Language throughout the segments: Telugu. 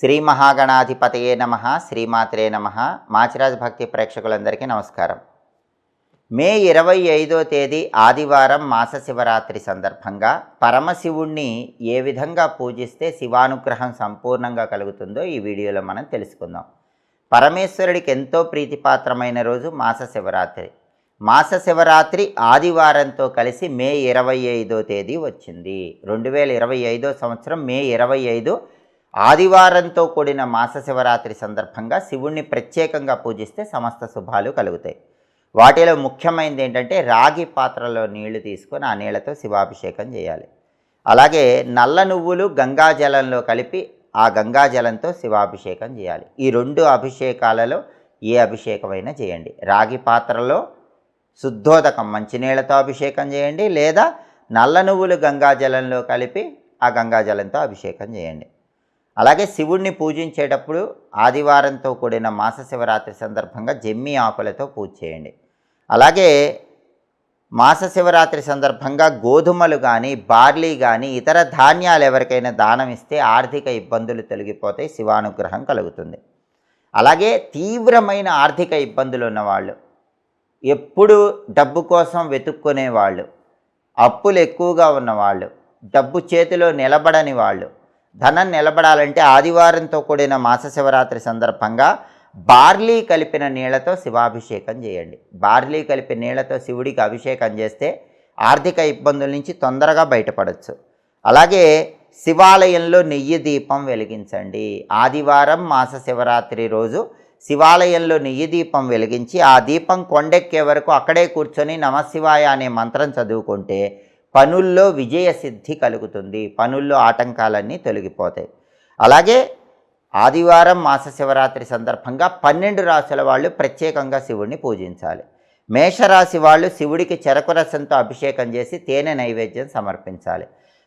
శ్రీ మహాగణాధిపతయే నమ శ్రీమాత్రే నమ. మాచిరాజ్ భక్తి ప్రేక్షకులందరికీ నమస్కారం. మే ఇరవై ఐదో తేదీ ఆదివారం మాస శివరాత్రి సందర్భంగా పరమశివుణ్ణి ఏ విధంగా పూజిస్తే శివానుగ్రహం సంపూర్ణంగా కలుగుతుందో ఈ వీడియోలో మనం తెలుసుకుందాం. పరమేశ్వరుడికి ఎంతో ప్రీతిపాత్రమైన రోజు మాస శివరాత్రి. మాస శివరాత్రి ఆదివారంతో కలిసి మే ఇరవై ఐదో తేదీ వచ్చింది. రెండు వేల ఇరవై ఐదో సంవత్సరం మే ఇరవై ఐదు ఆదివారంతో కూడిన మాస శివరాత్రి సందర్భంగా శివుణ్ణి ప్రత్యేకంగా పూజిస్తే సమస్త శుభాలు కలుగుతాయి. వాటిలో ముఖ్యమైనది ఏంటంటే రాగి పాత్రలో నీళ్ళు తీసుకొని ఆ నీళ్ళతో శివాభిషేకం చేయాలి. అలాగే నల్ల నువ్వులు గంగాజలంలో కలిపి ఆ గంగాజలంతో శివాభిషేకం చేయాలి. ఈ రెండు అభిషేకాలలో ఏ అభిషేకమైనా చేయండి. రాగి పాత్రలో శుద్ధోదకం మంచినీళ్ళతో అభిషేకం చేయండి లేదా నల్ల నువ్వులు గంగాజలంలో కలిపి ఆ గంగాజలంతో అభిషేకం చేయండి. అలాగే శివుణ్ణి పూజించేటప్పుడు ఆదివారంతో కూడిన మాస శివరాత్రి సందర్భంగా జమ్మి ఆకులతో పూజ చేయండి. అలాగే మాస శివరాత్రి సందర్భంగా గోధుమలు కానీ బార్లీ కానీ ఇతర ధాన్యాలు ఎవరికైనా దానం ఇస్తే ఆర్థిక ఇబ్బందులు తొలగిపోతాయి శివానుగ్రహం కలుగుతుంది. అలాగే తీవ్రమైన ఆర్థిక ఇబ్బందులు ఉన్నవాళ్ళు ఎప్పుడు డబ్బు కోసం వెతుక్కునే వాళ్ళు అప్పులు ఎక్కువగా ఉన్నవాళ్ళు డబ్బు చేతిలో నిలబడని వాళ్ళు ధనం నిలబడాలంటే ఆదివారంతో కూడిన మాస శివరాత్రి సందర్భంగా బార్లీ కలిపిన నీళ్ళతో శివాభిషేకం చేయండి. బార్లీ కలిపిన నీళ్ళతో శివుడికి అభిషేకం చేస్తే ఆర్థిక ఇబ్బందుల నుంచి తొందరగా బయటపడవచ్చు అలాగే శివాలయంలో నెయ్యి దీపం వెలిగించండి. ఆదివారం మాస శివరాత్రి రోజు శివాలయంలో నెయ్యి దీపం వెలిగించి ఆ దీపం కొండెక్కే వరకు అక్కడే కూర్చొని నమశివాయ అనే మంత్రం చదువుకుంటే పనుల్లో విజయసిద్ధి కలుగుతుంది. పనుల్లో ఆటంకాలన్నీ తొలగిపోతాయి. అలాగే ఆదివారం మాస శివరాత్రి సందర్భంగా పన్నెండు రాశుల వాళ్ళు ప్రత్యేకంగా శివుడిని పూజించాలి. మేషరాశి వాళ్ళు శివుడికి చెరకు రసంతో అభిషేకం చేసి తేనె నైవేద్యం సమర్పించాలి.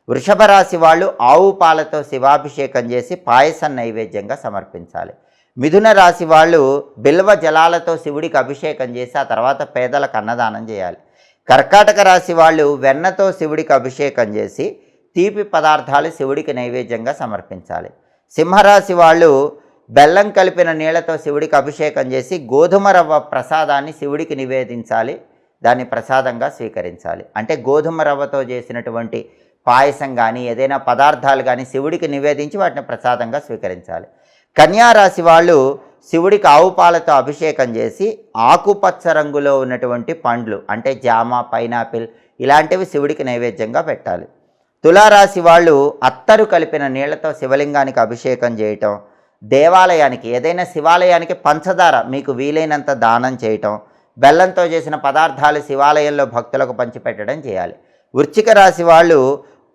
వృషభ రాశి వాళ్ళు ఆవు పాలతో శివాభిషేకం చేసి పాయసం నైవేద్యంగా సమర్పించాలి. మిథున రాశి వాళ్ళు బిల్వ జలాలతో శివుడికి అభిషేకం చేసి ఆ తర్వాత పేదలకు అన్నదానం చేయాలి. కర్కాటక రాశి వాళ్ళు వెన్నతో శివుడికి అభిషేకం చేసి తీపి పదార్థాలు శివుడికి నైవేద్యంగా సమర్పించాలి. సింహరాశి వాళ్ళు బెల్లం కలిపిన నీళ్ళతో శివుడికి అభిషేకం చేసి గోధుమ రవ్వ ప్రసాదాన్ని శివుడికి నివేదించాలి. దాన్ని ప్రసాదంగా స్వీకరించాలి. అంటే గోధుమ రవ్వతో చేసినటువంటి పాయసం కానీ ఏదైనా పదార్థాలు కానీ శివుడికి నివేదించి వాటిని ప్రసాదంగా స్వీకరించాలి. కన్యారాశి వాళ్ళు శివుడికి ఆవు పాలతో అభిషేకం చేసి ఆకుపచ్చ రంగులో ఉన్నటువంటి పండ్లు అంటే జామ పైనాపిల్ ఇలాంటివి శివుడికి నైవేద్యంగా పెట్టాలి. తులారాశి వాళ్ళు అత్తరు కలిపిన నీళ్ళతో శివలింగానికి అభిషేకం చేయటం దేవాలయానికి ఏదైనా శివాలయానికి పంచదార మీకు వీలైనంత దానం చేయటం బెల్లంతో చేసిన పదార్థాలు శివాలయంలో భక్తులకు పంచిపెట్టడం చేయాలి. వృచ్చిక రాశి వాళ్ళు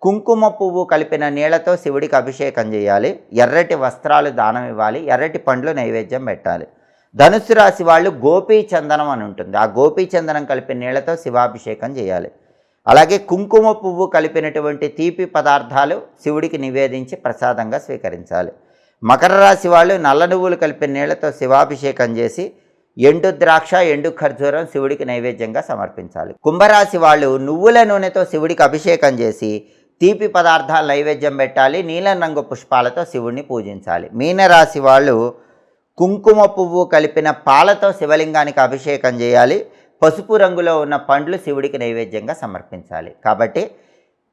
కుంకుమ పువ్వు కలిపిన నీళ్ళతో శివుడికి అభిషేకం చేయాలి. ఎర్రటి వస్త్రాలు దానం ఇవ్వాలి. ఎర్రటి పండ్లు నైవేద్యం పెట్టాలి. ధనుసు రాశి వాళ్ళు గోపీ చందనం అని ఉంటుంది. ఆ గోపీ చందనం కలిపిన నీళ్ళతో శివాభిషేకం చేయాలి. అలాగే కుంకుమ పువ్వు కలిపినటువంటి తీపి పదార్థాలు శివుడికి నివేదించి ప్రసాదంగా స్వీకరించాలి. మకర రాశి వాళ్ళు నల్ల నువ్వులు కలిపిన నీళ్ళతో శివాభిషేకం చేసి ఎండు ద్రాక్ష ఎండు ఖర్జూరం శివుడికి నైవేద్యంగా సమర్పించాలి. కుంభరాశి వాళ్ళు నువ్వుల నూనెతో శివుడికి అభిషేకం చేసి తీపి పదార్థాలు నైవేద్యం పెట్టాలి నీలం రంగు పుష్పాలతో శివుడిని పూజించాలి. మీనరాశి వాళ్ళు కుంకుమ పువ్వు కలిపిన పాలతో శివలింగానికి అభిషేకం చేయాలి. పసుపు రంగులో ఉన్న పండ్లు శివుడికి నైవేద్యంగా సమర్పించాలి. కాబట్టి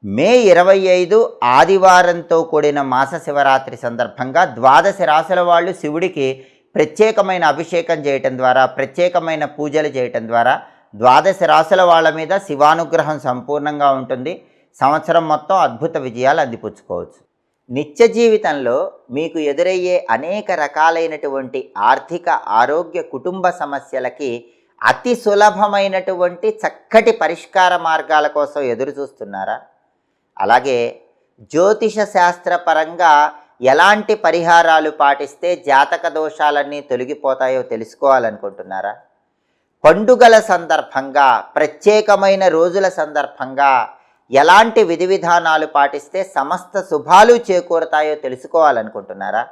మే ఇరవై ఐదు ఆదివారంతో కూడిన మాస శివరాత్రి సందర్భంగా ద్వాదశ రాశుల వాళ్ళు శివుడికి ప్రత్యేకమైన అభిషేకం చేయటం ద్వారా ప్రత్యేకమైన పూజలు చేయటం ద్వారా ద్వాదశ రాశుల వాళ్ళ మీద శివానుగ్రహం సంపూర్ణంగా ఉంటుంది. సంవత్సరం మొత్తం అద్భుత విజయాలు అందిపుచ్చుకోవచ్చు. నిత్య జీవితంలో మీకు ఎదురయ్యే అనేక రకాలైనటువంటి ఆర్థిక ఆరోగ్య కుటుంబ సమస్యలకి అతి సులభమైనటువంటి చక్కటి పరిష్కార మార్గాల కోసం ఎదురు చూస్తున్నారా? అలాగే జ్యోతిష శాస్త్రపరంగా ఎలాంటి పరిహారాలు పాటిస్తే జాతక దోషాలన్నీ తొలగిపోతాయో తెలుసుకోవాలనుకుంటున్నారా? పండుగల సందర్భంగా ప్రత్యేకమైన రోజుల సందర్భంగా ఎలాంటి విధి విధానాలు పాటిస్తే సమస్త శుభాలు చేకూరుతాయో తెలుసుకోవాలనుకుంటున్నారా?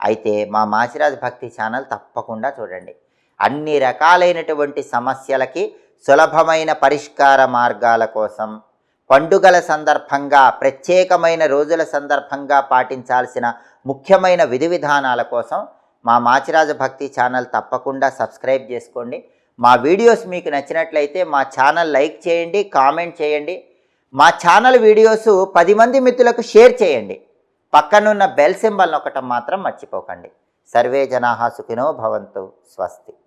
అయితే మా మాచిరాజ్ భక్తి ఛానల్ తప్పకుండా చూడండి. అన్ని రకాలైనటువంటి సమస్యలకి సులభమైన పరిష్కార మార్గాల కోసం పండుగల సందర్భంగా ప్రత్యేకమైన రోజుల సందర్భంగా పాటించాల్సిన ముఖ్యమైన విధి విధానాల కోసం మా మాచిరాజు భక్తి ఛానల్ తప్పకుండా సబ్స్క్రైబ్ చేసుకోండి. మా వీడియోస్ మీకు నచ్చినట్లయితే మా ఛానల్ లైక్ చేయండి కామెంట్ చేయండి. మా ఛానల్ వీడియోస్ పది మంది మిత్రులకు షేర్ చేయండి. పక్కనున్న బెల్ సింబల్ ఒకటం మాత్రం మర్చిపోకండి. సర్వే జనాహా సుఖినో భవంతు. స్వస్తి.